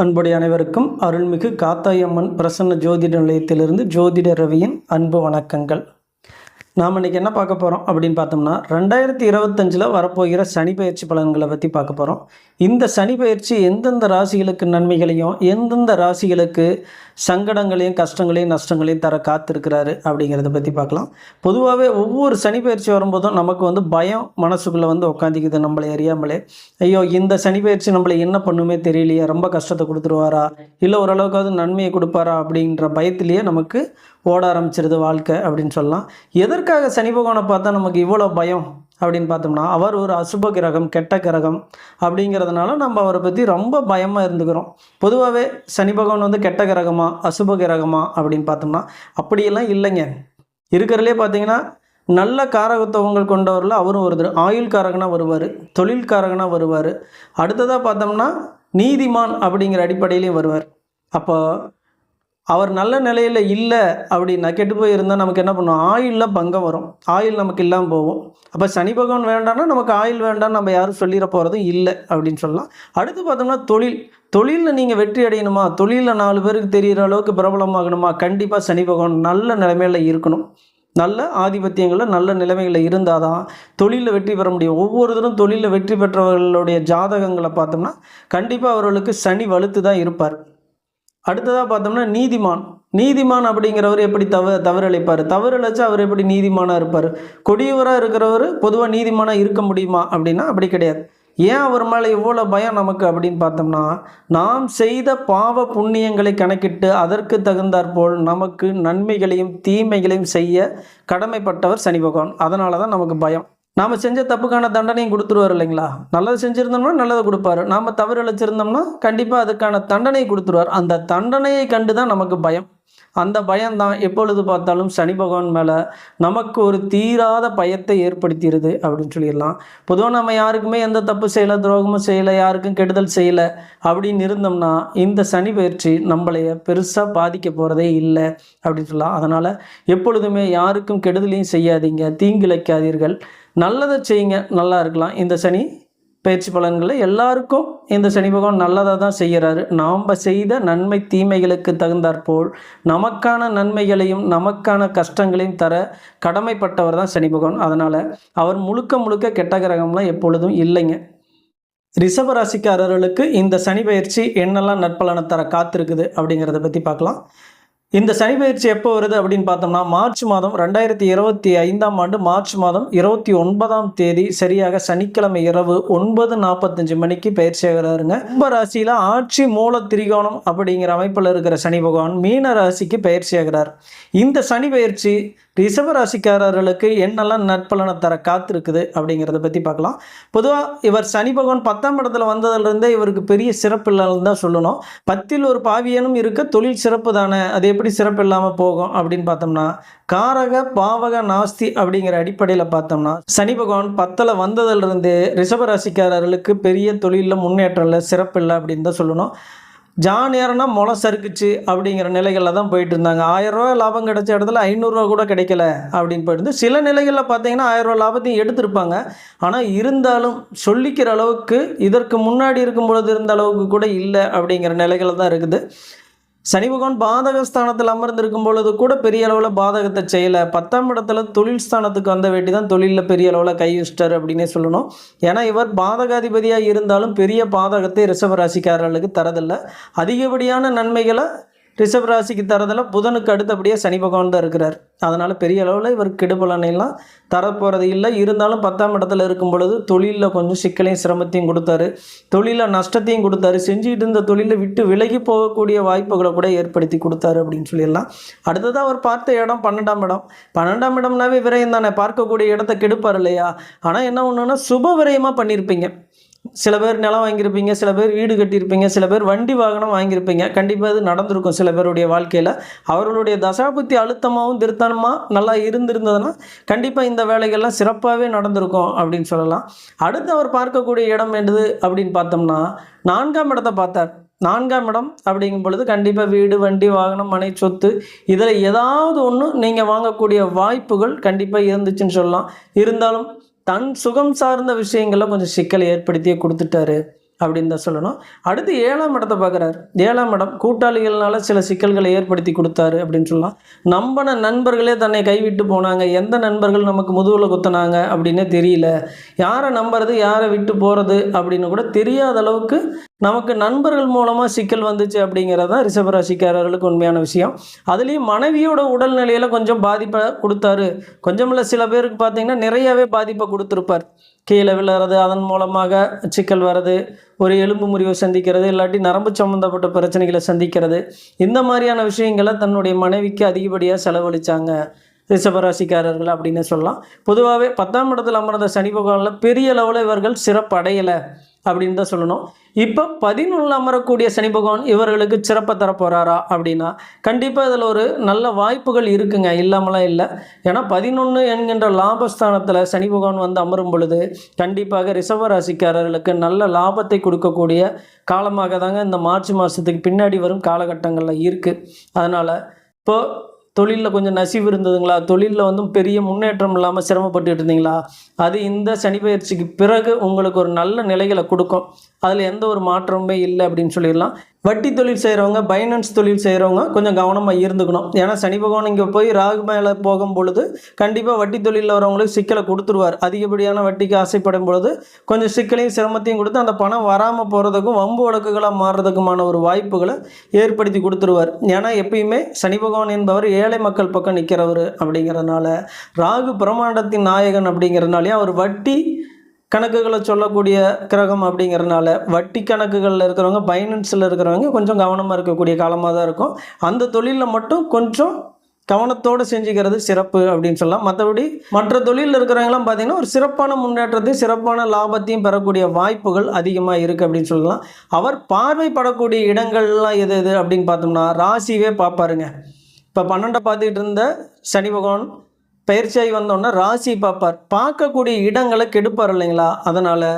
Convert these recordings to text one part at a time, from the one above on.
அன்புடைய அனைவருக்கும் அருள்மிகு காத்தாயம்மன் பிரசன்ன ஜோதிட நிலையத்திலிருந்து ஜோதிட ரவியின் அன்பு வணக்கங்கள். நாம் இன்றைக்கி என்ன பார்க்க போகிறோம் அப்படின்னு பார்த்தோம்னா ரெண்டாயிரத்தி இருபத்தஞ்சில் வரப்போகிற சனி பயிற்சி பலன்களை பற்றி பார்க்க போகிறோம் இந்த சனி பயிற்சி எந்தெந்த ராசிகளுக்கு நன்மைகளையும் எந்தெந்த ராசிகளுக்கு சங்கடங்களையும் கஷ்டங்களையும் நஷ்டங்களையும் தர காத்திருக்கிறாரு அப்படிங்கிறத பற்றி பார்க்கலாம். பொதுவாகவே ஒவ்வொரு சனி பயிற்சி வரும்போதும் நமக்கு வந்து பயம் மனசுக்குள்ளே வந்து உட்காந்திக்குது நம்மளை அறியாமலே. ஐயோ இந்த சனி பயிற்சி நம்மளை என்ன பண்ணுமே தெரியலையே ரொம்ப கஷ்டத்தை கொடுத்துருவாரா இல்லை ஓரளவுக்காவது நன்மையை கொடுப்பாரா அப்படின்ற பயத்திலேயே நமக்கு ஓட ஆரம்பிச்சிருது வாழ்க்கை அப்படின்னு சொல்லலாம். எதற்காக சனி பகவானை பார்த்தா நமக்கு இவ்வளோ பயம் அப்படின்னு பார்த்தோம்னா அவர் ஒரு அசுப கிரகம் கெட்ட கிரகம் அப்படிங்கிறதுனால நம்ம அவரை பற்றி ரொம்ப பயமாக இருந்துக்கிறோம். பொதுவாகவே சனி பகவான் வந்து கெட்ட கிரகமா அசுப கிரகமா அப்படின்னு பார்த்தோம்னா அப்படியெல்லாம் இல்லைங்க. இருக்கிறதுலே பார்த்தீங்கன்னா நல்ல காரகத்துவங்கள் கொண்டவரில் அவரும் ஒருத்தர். ஆயுள் காரகனாக வருவார் தொழில் காரகனாக வருவார். அடுத்ததாக பார்த்தோம்னா நீதிமான் அப்படிங்கிற அடிப்படையிலையும் வருவார். அப்போ அவர் நல்ல நிலையில் இல்லை அப்படின்னா கெட்டு போய் இருந்தால் நமக்கு என்ன பண்ணுவோம் ஆயிலில் பங்கம் வரும். ஆயில் நமக்கு இல்லாமல் போகும். அப்போ சனி பகவான் வேண்டாம்னா நமக்கு ஆயில் வேண்டாம் நம்ம யாரும் சொல்லிட போகிறதும் இல்லை அப்படின்னு சொல்லலாம். அடுத்து பார்த்தோம்னா தொழில். தொழிலில் நீங்கள் வெற்றி அடையணுமா? தொழிலில் நாலு பேருக்கு தெரிகிற அளவுக்கு பிரபலமாகணுமா? கண்டிப்பாக சனி பகவான் நல்ல நிலைமையில் இருக்கணும். நல்ல ஆதிபத்தியங்களில் நல்ல நிலைமைகளில் இருந்தால் தான் தொழிலில் வெற்றி பெற முடியும். ஒவ்வொருத்தரும் தொழிலில் வெற்றி பெற்றவர்களுடைய ஜாதகங்களை பார்த்தோம்னா கண்டிப்பாக அவர்களுக்கு சனி வலுத்து தான் இருப்பார். அடுத்ததாக பார்த்தோம்னா நீதிமான். நீதிமான் அப்படிங்கிறவர் எப்படி தவ தவறளிப்பார்? தவறளிச்சு அவர் எப்படி நீதிமானாக இருப்பார்? கொடியவராக இருக்கிறவர் பொதுவாக நீதிமானாக இருக்க முடியுமா அப்படின்னா அப்படி கிடையாது. ஏன் அவர் மேலே இவ்வளோ பயம் நமக்கு அப்படின்னு பார்த்தோம்னா நாம் செய்த பாவ புண்ணியங்களை கணக்கிட்டு அதற்கு தகுந்தாற்போல் நமக்கு நன்மைகளையும் தீமைகளையும் செய்ய கடமைப்பட்டவர் சனி பகவான். அதனால தான் நமக்கு பயம். நாம் செஞ்ச தப்புக்கான தண்டனையும் கொடுத்துருவார் இல்லைங்களா? நல்லது செஞ்சுருந்தோம்னா நல்லதை கொடுப்பாரு. நாம் தவறு இழைச்சிருந்தோம்னா கண்டிப்பாக அதுக்கான தண்டனையை கொடுத்துருவார். அந்த தண்டனையை கண்டு தான் நமக்கு பயம். அந்த பயம்தான் எப்பொழுது பார்த்தாலும் சனி பகவான் மேலே நமக்கு ஒரு தீராத பயத்தை ஏற்படுத்திடுது அப்படின்னு சொல்லிடலாம். பொதுவாக நம்ம யாருக்குமே எந்த தப்பு செய்யலை துரோகமும் செய்யலை யாருக்கும் கெடுதல் செய்யலை அப்படின்னு இருந்தோம்னா இந்த சனி பயிற்சி நம்மளைய பெருசாக பாதிக்க போகிறதே இல்லை அப்படின்னு சொல்லலாம். அதனால் எப்பொழுதுமே யாருக்கும் கெடுதலையும் செய்யாதீங்க. தீங்கிழைக்காதீர்கள். நல்லதை செய்யுங்க நல்லா இருக்கலாம். இந்த சனி பயிற்சி பலன்களில் எல்லாருக்கும் இந்த சனி பகவான் நல்லதாக தான் செய்கிறாரு நாம் செய்த நன்மை தீமைகளுக்கு தகுந்தாற்போல் நமக்கான நன்மைகளையும் நமக்கான கஷ்டங்களையும் தர கடமைப்பட்டவர் தான் சனி பகவான். அதனால் அவர் முழுக்க முழுக்க கெட்ட கிரகம்லாம் எப்பொழுதும் இல்லைங்க. ரிஷபராசிக்காரர்களுக்கு இந்த சனி பயிற்சி என்னெல்லாம் நற்பலனை தர காத்திருக்குது அப்படிங்கிறத பற்றி பார்க்கலாம். இந்த சனி பயிற்சி எப்போ வருது அப்படின்னு பார்த்தோம்னா மார்ச் மாதம் ரெண்டாயிரத்தி இருபத்தி ஐந்தாம் ஆண்டு மார்ச் மாதம் இருபத்தி ஒன்பதாம் தேதி சரியாக சனிக்கிழமை இரவு ஒன்பது நாற்பத்தஞ்சு மணிக்கு பயிற்சி ஆகிறாருங்க. கும்ப ராசியில் ஆட்சி மூல திரிகோணம் அப்படிங்கிற அமைப்பில் இருக்கிற சனி பகவான் மீன ராசிக்கு பயிற்சி ஆகிறார். இந்த சனி பயிற்சி ரிஷப ராசிக்காரர்களுக்கு என்னெல்லாம் நற்பலனை தர காத்திருக்குது அப்படிங்கிறத பற்றி பார்க்கலாம். பொதுவாக இவர் சனி பகவான் பத்தாம் இடத்துல வந்ததுலேருந்தே இவருக்கு பெரிய சிறப்பு இல்லைன்னு தான் சொல்லணும். பத்தில் ஒரு பாவியனும் இருக்க தொழில் சிறப்பு தானே. அதே எப்படி சிறப்பு இல்லாமல் போகும் அப்படின்னு பார்த்தோம்னா காரக பாவக நாஸ்தி அப்படிங்கிற அடிப்படையில் பார்த்தோம்னா சனி பகவான் பத்தில் வந்ததுலேருந்து ரிஷபராசிக்காரர்களுக்கு பெரிய தொழிலில் முன்னேற்றம் இல்லை சிறப்பு இல்லை அப்படின்னு தான் சொல்லணும். ஜான் முளை சறுக்குச்சு அப்படிங்கிற நிலைகளில் தான் போயிட்டு இருந்தாங்க. ஆயிரரூவா லாபம் கிடைச்ச இடத்துல ஐநூறுரூவா கூட கிடைக்கல அப்படின்னு போயிட்டு சில நிலைகளில் பார்த்தீங்கன்னா ஆயிரரூவா லாபத்தையும் எடுத்திருப்பாங்க. ஆனால் இருந்தாலும் சொல்லிக்கிற அளவுக்கு இதற்கு முன்னாடி இருக்கும் பொழுது இருந்த அளவுக்கு கூட இல்லை அப்படிங்கிற நிலைகளில் தான் இருக்குது. சனி பகவான் பாதகஸ்தானத்தில் அமர்ந்திருக்கும் பொழுது கூட பெரிய அளவில் பாதகத்தை செய்யலை. பத்தாம் இடத்துல தொழில் ஸ்தானத்துக்கு வந்த வேண்டி தான் தொழிலில் பெரிய அளவில் கை அப்படின்னே சொல்லணும். ஏன்னா இவர் பாதகாதிபதியாக இருந்தாலும் பெரிய பாதகத்தை ரிஷபராசிக்காரர்களுக்கு தரதில்லை. அதிகப்படியான நன்மைகளை ரிஷப் ராசிக்கு தரதில் புதனுக்கு அடுத்தபடியே சனி பகவான் தான் இருக்கிறார். அதனால் பெரிய அளவில் இவர் கெடுபலனையெல்லாம் தரப்போகிறது இல்லை. இருந்தாலும் பத்தாம் இடத்துல இருக்கும் பொழுது தொழிலில் கொஞ்சம் சிக்கலையும் சிரமத்தையும் கொடுத்தாரு. தொழிலில் நஷ்டத்தையும் கொடுத்தாரு. செஞ்சுக்கிட்டு இருந்த தொழிலை விட்டு விலகி போகக்கூடிய வாய்ப்புகளை கூட ஏற்படுத்தி கொடுத்தாரு அப்படின்னு சொல்லிடலாம். அடுத்ததாக அவர் பார்த்த இடம் பன்னெண்டாம் இடம். பன்னெண்டாம் இடம்னாவே விரயம் தானே. பார்க்கக்கூடிய இடத்த கெடுப்பார் இல்லையா? ஆனால் என்ன ஒன்றுன்னா சுப விரயமாக பண்ணியிருப்பீங்க சில பேர் நிலம் வாங்கியிருப்பீங்க சில பேர் வீடு கட்டியிருப்பீங்க சில பேர் வண்டி வாகனம் வாங்கியிருப்பீங்க. கண்டிப்பாக அது நடந்திருக்கும் சில பேருடைய வாழ்க்கையில். அவர்களுடைய தசாபுத்தி அழுத்தமாகவும் திருத்தனமாக நல்லா இருந்திருந்ததுன்னா கண்டிப்பாக இந்த வேலைகள்லாம் சிறப்பாகவே நடந்திருக்கும் அப்படின்னு சொல்லலாம். அடுத்து அவர் பார்க்கக்கூடிய இடம் என்னது அப்படின்னு பார்த்தோம்னா நான்காம் இடத்தை பார்த்தார். நான்காம் இடம் அப்படிங்கும் பொழுது கண்டிப்பாக வீடு வண்டி வாகனம் மனை சொத்து இதில் ஏதாவது ஒன்று நீங்கள் வாங்கக்கூடிய வாய்ப்புகள் கண்டிப்பாக இருந்துச்சுன்னு சொல்லலாம். இருந்தாலும் தன் சுகம் சார்ந்த விஷயங்களில் கொஞ்சம் சிக்கலை ஏற்படுத்தியே கொடுத்துட்டாரு அப்படின்னு தான் சொல்லணும். அடுத்து ஏழாம் இடத்தை பார்க்குறாரு. ஏழாம் இடம் கூட்டாளிகள்னால சில சிக்கல்களை ஏற்படுத்தி கொடுத்தாரு அப்படின்னு சொல்லலாம். நம்பின நண்பர்களே தன்னை கைவிட்டு போனாங்க. எந்த நண்பர்கள் நமக்கு முதுகில் குத்துனாங்க அப்படின்னே தெரியல. யாரை நம்புறது யாரை விட்டு போகிறது அப்படின்னு கூட தெரியாத அளவுக்கு நமக்கு நண்பர்கள் மூலமாக சிக்கல் வந்துச்சு அப்படிங்கிறது தான் ரிஷபராசிக்காரர்களுக்கு உண்மையான விஷயம். அதுலேயும் மனைவியோட உடல்நிலையில் கொஞ்சம் பாதிப்பை கொடுத்தாரு. கொஞ்சம் இல்லை சில பேருக்கு பார்த்தீங்கன்னா நிறையவே பாதிப்பை கொடுத்துருப்பார். கீழே விழுறது அதன் மூலமாக சிக்கல் வர்றது ஒரு எலும்பு முறிவை சந்திக்கிறது இல்லாட்டி நரம்பு சம்மந்தப்பட்ட பிரச்சனைகளை சந்திக்கிறது. இந்த மாதிரியான விஷயங்களை தன்னுடைய மனைவிக்கு அதிகப்படியாக செலவழித்தாங்க ரிஷபராசிக்காரர்கள் அப்படின்னு சொல்லலாம். பொதுவாகவே பத்தாம் இடத்தில் அமர்ந்த சனி பகவானில் பெரிய அளவில் இவர்கள் சிறப்படையலை. அப்படின்னு தான் சொல்லணும். இப்போ பதினொன்றில் அமரக்கூடிய சனி பகவான் இவர்களுக்கு சிறப்பை தரப்போகிறாரா அப்படின்னா கண்டிப்பாக இதில் ஒரு நல்ல வாய்ப்புகள் இருக்குங்க. இல்லாமலாம் இல்லை. ஏன்னா பதினொன்று என்கின்ற லாபஸ்தானத்தில் சனி பகவான் வந்து அமரும் பொழுது கண்டிப்பாக ரிசர்வ ராசிக்காரர்களுக்கு நல்ல லாபத்தை கொடுக்கக்கூடிய காலமாக தாங்க இந்த மார்ச் மாதத்துக்கு பின்னாடி வரும் காலகட்டங்களில் இருக்குது அதனால் இப்போது தொழிலில் கொஞ்சம் நசிவு இருந்ததுங்களா? தொழிலில் வந்து பெரிய முன்னேற்றம் இல்லாமல் சிரமப்பட்டுட்டு இருந்தீங்களா? அது இந்த சனி பயிற்சிக்கு பிறகு உங்களுக்கு ஒரு நல்ல நிலைகளை கொடுக்கும். அதில் எந்த ஒரு மாற்றமுமே இல்லை அப்படின்னு சொல்லிடலாம். வட்டி தொழில் செய்கிறவங்க பைனான்ஸ் தொழில் செய்கிறவங்க கொஞ்சம் கவனமாக இருந்துக்கணும். ஏன்னா சனி பகவான் இங்கே போய் ராகு மேலே போகும் பொழுது கண்டிப்பாக வட்டி தொழிலில் வரவங்களுக்கு சிக்கலை கொடுத்துருவார். அதிகப்படியான வட்டிக்கு ஆசைப்படும் பொழுது கொஞ்சம் சிக்கலையும் சிரமத்தையும் கொடுத்து அந்த பணம் வராமல் போகிறதுக்கும் வம்பு வழக்குகளாக மாறுறதுக்குமான ஒரு வாய்ப்புகளை ஏற்படுத்தி கொடுத்துருவார். ஏன்னா எப்பயுமே சனி பகவான் என்பவர் ஏழை மக்கள் பக்கம் நிற்கிறவர் அப்படிங்கிறதுனால ராகு பிரம்மாண்டத்தின் நாயகன் அப்படிங்கிறதுனாலே அவர் வட்டி கணக்குகளை சொல்லக்கூடிய கிரகம் அப்படிங்கிறனால வட்டி கணக்குகளில் இருக்கிறவங்க பைனான்ஸில் இருக்கிறவங்க கொஞ்சம் கவனமாக இருக்கக்கூடிய காலமாக தான் இருக்கும். அந்த தொழிலில் மட்டும் கொஞ்சம் கவனத்தோடு செஞ்சுக்கிறது சிறப்பு அப்படின்னு சொல்லலாம். மற்றபடி மற்ற தொழிலில் இருக்கிறவங்களாம் பார்த்திங்கன்னா ஒரு சிறப்பான முன்னேற்றத்தையும் சிறப்பான லாபத்தையும் பெறக்கூடிய வாய்ப்புகள் அதிகமாக இருக்குது அப்படின்னு சொல்லலாம். அவர் பார்வைப்படக்கூடிய இடங்கள்லாம் எது எது அப்படின்னு பார்த்தோம்னா ராசிவே பார்ப்பாருங்க. இப்போ பன்னெண்டை பார்த்துக்கிட்டு இருந்த சனி பகவான் பயிற்சியாகி வந்தோடனே ராசி பார்ப்பார். பார்க்கக்கூடிய இடங்களை கெடுப்பார் இல்லைங்களா? அதனால்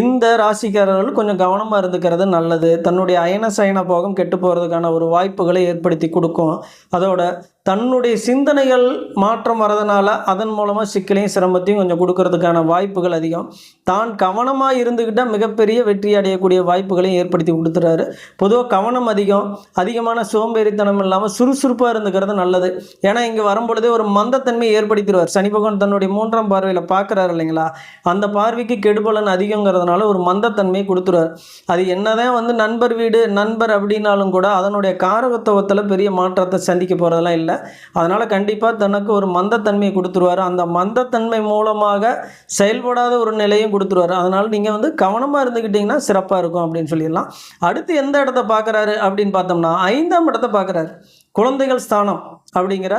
இந்த ராசிக்காரர்கள் கொஞ்சம் கவனமாக இருந்துக்கிறது நல்லது. தன்னுடைய அயன சயன போகம் கெட்டு போகிறதுக்கான ஒரு வாய்ப்புகளை ஏற்படுத்தி கொடுக்கும். அதோட தன்னுடைய சிந்தனைகள் மாற்றம் வரதுனால அதன் மூலமாக சிக்கலையும் சிரமத்தையும் கொஞ்சம் கொடுக்கறதுக்கான வாய்ப்புகள் அதிகம். தான் கவனமாக இருந்துக்கிட்டால் மிகப்பெரிய வெற்றி அடையக்கூடிய வாய்ப்புகளையும் ஏற்படுத்தி கொடுத்துறாரு. பொதுவாக கவனம் அதிகம். அதிகமான சோம்பேறித்தனம் இல்லாமல் சுறுசுறுப்பாக இருந்துக்கிறது நல்லது. ஏன்னா இங்கே வரும்பொழுதே ஒரு மந்தத்தன்மையை ஏற்படுத்திடுவார். சனி பகவான் தன்னுடைய மூன்றாம் பார்வையில் பார்க்குறாரு இல்லைங்களா? அந்த பார்வைக்கு கெடுபலன் அதிகங்கிறதுனால ஒரு மந்தத்தன்மையை கொடுத்துருவார் அது என்னதான் வந்து நண்பர் வீடு நண்பர் அப்படின்னாலும் கூட அதனுடைய காரகத்துவத்தில் பெரிய மாற்றத்தை சந்திக்க போகிறதெல்லாம் இல்லை. அதனால் கண்டிப்பாக தனக்கு ஒரு மந்தத்தன்மையை கொடுத்துருவார். அந்த மந்தத்தன்மை மூலமாக செயல்படாத ஒரு நிலையும் கொடுத்துருவார். அதனால் நீங்கள் வந்து கவனமாக இருந்துக்கிட்டிங்கன்னா சிறப்பாக இருக்கும் அப்படின்னு சொல்லிடலாம். அடுத்து எந்த இடத்த பார்க்குறாரு அப்படின்னு பார்த்தோம்னா ஐந்தாம் இடத்த பார்க்குறாரு. குழந்தைகள் ஸ்தானம் அப்படிங்கிற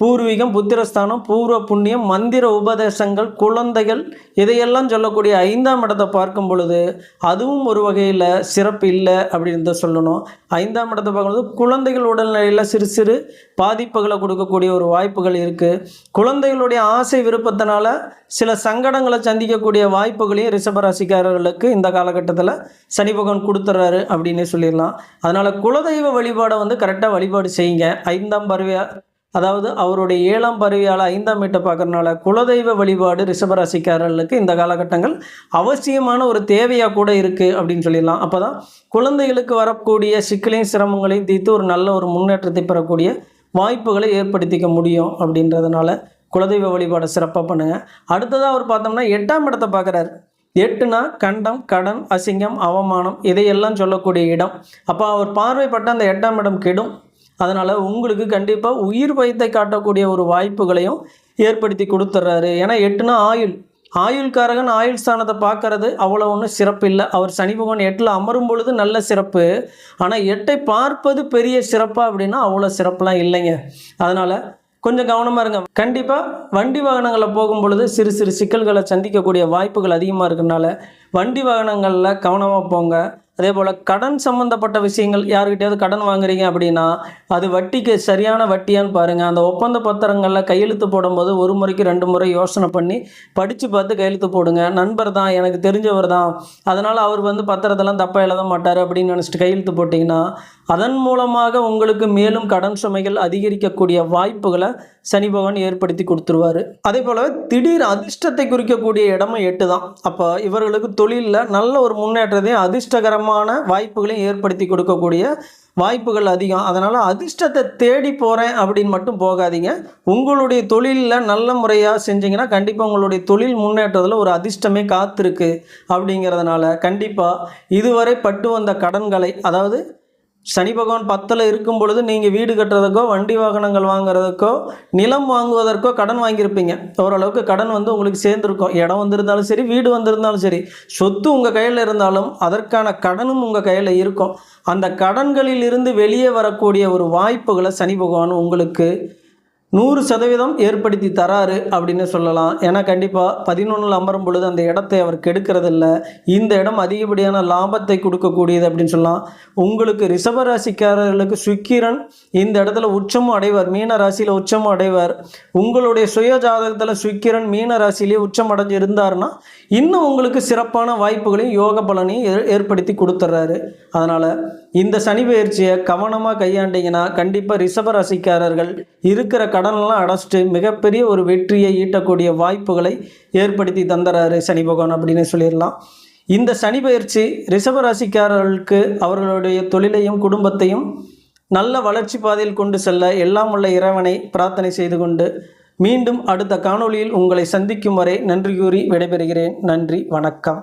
பூர்வீகம் புத்திரஸ்தானம் பூர்வ புண்ணியம் மந்திர உபதேசங்கள் குழந்தைகள் இதையெல்லாம் சொல்லக்கூடிய ஐந்தாம் இடத்தை பார்க்கும் பொழுது அதுவும் ஒரு வகையில் சிறப்பு இல்லை அப்படின்னு தான் சொல்லணும். ஐந்தாம் இடத்தை பார்க்கும்போது குழந்தைகள் உடல்நிலையில் சிறு சிறு பாதிப்புகளை கொடுக்கக்கூடிய ஒரு வாய்ப்புகள் இருக்குது குழந்தைகளுடைய ஆசை விருப்பத்தினால சில சங்கடங்களை சந்திக்கக்கூடிய வாய்ப்புகளையும் ரிஷபராசிக்காரர்களுக்கு இந்த காலகட்டத்தில் சனி பகவான் கொடுத்துட்றாரு அப்படின்னு சொல்லிடலாம். அதனால் குலதெய்வ வழிபாடை வந்து கரெக்டாக வழிபாடு செய்யுங்க. ஐந்தாம் பருவையாக அதாவது அவருடைய ஏழாம் பருவியால் ஐந்தாம் வீட்டை பார்க்கறனால குலதெய்வ வழிபாடு ரிஷபராசிக்காரர்களுக்கு இந்த காலகட்டங்கள் அவசியமான ஒரு தேவையாக கூட இருக்குது அப்படின்னு சொல்லிடலாம். அப்போ தான் குழந்தைகளுக்கு வரக்கூடிய சிக்கலையும் சிரமங்களையும் தீர்த்து ஒரு நல்ல ஒரு முன்னேற்றத்தை பெறக்கூடிய வாய்ப்புகளை ஏற்படுத்திக்க முடியும் அப்படின்றதுனால குலதெய்வ வழிபாடை சிறப்பாக பண்ணுங்கள் அடுத்ததாக அவர் பார்த்தோம்னா எட்டாம் இடத்தை பார்க்குறாரு. எட்டுனா கண்டம் கடன் அசிங்கம் அவமானம் இதையெல்லாம் சொல்லக்கூடிய இடம். அப்போ அவர் பார்வைப்பட்ட அந்த எட்டாம் இடம் கெடும். அதனால் உங்களுக்கு கண்டிப்பாக உயிர் பயத்தை காட்டக்கூடிய ஒரு வாய்ப்புகளையும் ஏற்படுத்தி கொடுத்துட்றாரு ஏன்னா எட்டுனா ஆயுள். ஆயுள்காரகன் ஆயுள் ஸ்தானத்தை பார்க்கறது அவ்வளோ ஒன்றும் சிறப்பு இல்லை அவர் சனி பகவான் எட்டில் அமரும் பொழுது நல்ல சிறப்பு. ஆனால் எட்டை பார்ப்பது பெரிய சிறப்பாக அப்படின்னா அவ்வளோ சிறப்புலாம் இல்லைங்க. அதனால் கொஞ்சம் கவனமாக இருங்க. கண்டிப்பாக வண்டி வாகனங்களில் போகும் பொழுது சிறு சிறு சிக்கல்களை சந்திக்கக்கூடிய வாய்ப்புகள் அதிகமாக இருக்கிறனால வண்டி வாகனங்களில் கவனமாக போங்க. அதே போல் கடன் சம்மந்தப்பட்ட விஷயங்கள் யாருக்கிட்டையாவது கடன் வாங்குறீங்க அப்படின்னா அது வட்டிக்கு சரியான வட்டியான்னு பாருங்கள் அந்த ஒப்பந்த பத்திரங்களில் கையெழுத்து போடும்போது ஒரு முறைக்கு ரெண்டு முறை யோசனை பண்ணி படித்து பார்த்து கையெழுத்து போடுங்க. நண்பர் தான் எனக்கு தெரிஞ்சவர் தான். அதனால் அவர் வந்து பத்திரத்தெல்லாம் தப்பாக எழுத மாட்டார் அப்படின்னு நினச்சிட்டு கையெழுத்து போட்டிங்கன்னா அதன் மூலமாக உங்களுக்கு மேலும் கடன் சுமைகள் அதிகரிக்கக்கூடிய வாய்ப்புகளை சனி பகவான் ஏற்படுத்தி கொடுத்துருவாரு. அதே போல் திடீர் அதிர்ஷ்டத்தை குறிக்கக்கூடிய இடமும் எட்டு தான் அப்போ இவர்களுக்கு தொழிலில் நல்ல ஒரு முன்னேற்றத்தையும் விதமான வாய்ப்புகளையும் ஏற்படுத்தி கொடுக்கக்கூடிய வாய்ப்புகள் அதிகம். அதனால் அதிர்ஷ்டத்தை தேடி போகிறேன் அப்படின்னு மட்டும் போகாதீங்க. உங்களுடைய தொழிலில் நல்ல முறையாக செஞ்சிங்கன்னா கண்டிப்பாக உங்களுடைய தொழில் முன்னேற்றத்தில் ஒரு அதிர்ஷ்டமே காத்திருக்கு அப்படிங்கிறதுனால கண்டிப்பாக இதுவரை பட்டு வந்த கடன்களை அதாவது சனி பகவான் பத்தில் இருக்கும் பொழுது நீங்கள் வீடு கட்டுறதுக்கோ வண்டி வாகனங்கள் வாங்குறதுக்கோ நிலம் வாங்குவதற்கோ கடன் வாங்கியிருப்பீங்க. ஓரளவுக்கு கடன் வந்து உங்களுக்கு சேர்ந்துருக்கும். இடம் வந்திருந்தாலும் சரி வீடு வந்திருந்தாலும் சரி சொத்து உங்கள் கையில் இருந்தாலும் அதற்கான கடனும் உங்கள் கையில் இருக்கும். அந்த கடன்களில் இருந்து வெளியே வரக்கூடிய ஒரு வாய்ப்புகளை சனி பகவான் உங்களுக்கு நூறு சதவீதம் ஏற்படுத்தி தராரு அப்படின்னு சொல்லலாம். ஏன்னா கண்டிப்பாக பதினொன்றில் அமரும் பொழுது அந்த இடத்தை அவர் கெடுக்கிறதில்ல. இந்த இடம் அதிகப்படியான லாபத்தை கொடுக்கக்கூடியது அப்படின்னு சொல்லலாம். உங்களுக்கு ரிஷபராசிக்காரர்களுக்கு சுக்கிரன் இந்த இடத்துல உச்சமும் அடைவார். மீன ராசியில் உச்சமும் அடைவார். உங்களுடைய சுய ஜாதகத்தில் சுக்கிரன் மீன ராசியிலேயே உச்சம் அடைஞ்சு இருந்தாருன்னா இன்னும் உங்களுக்கு சிறப்பான வாய்ப்புகளையும் யோக பலனையும் ஏ- ஏற்படுத்தி கொடுத்துட்றாரு அதனால் இந்த சனி பயிற்சியை கவனமாக கையாண்டிங்கன்னா கண்டிப்பாக ரிஷபராசிக்காரர்கள் இருக்கிற கடனெல்லாம் அடைச்சிட்டு மிகப்பெரிய ஒரு வெற்றியை ஈட்டக்கூடிய வாய்ப்புகளை ஏற்படுத்தி தந்துறாரு சனி பகவான் அப்படின்னு சொல்லிடலாம். இந்த சனி பயிற்சி ரிஷபராசிக்காரர்களுக்கு அவர்களுடைய தொழிலையும் குடும்பத்தையும் நல்ல வளர்ச்சி பாதையில் கொண்டு செல்ல எல்லாம் உள்ள இறைவனை பிரார்த்தனை செய்து கொண்டு மீண்டும் அடுத்த காணொளியில் உங்களை சந்திக்கும் வரை நன்றி கூறி விடைபெறுகிறேன். நன்றி வணக்கம்.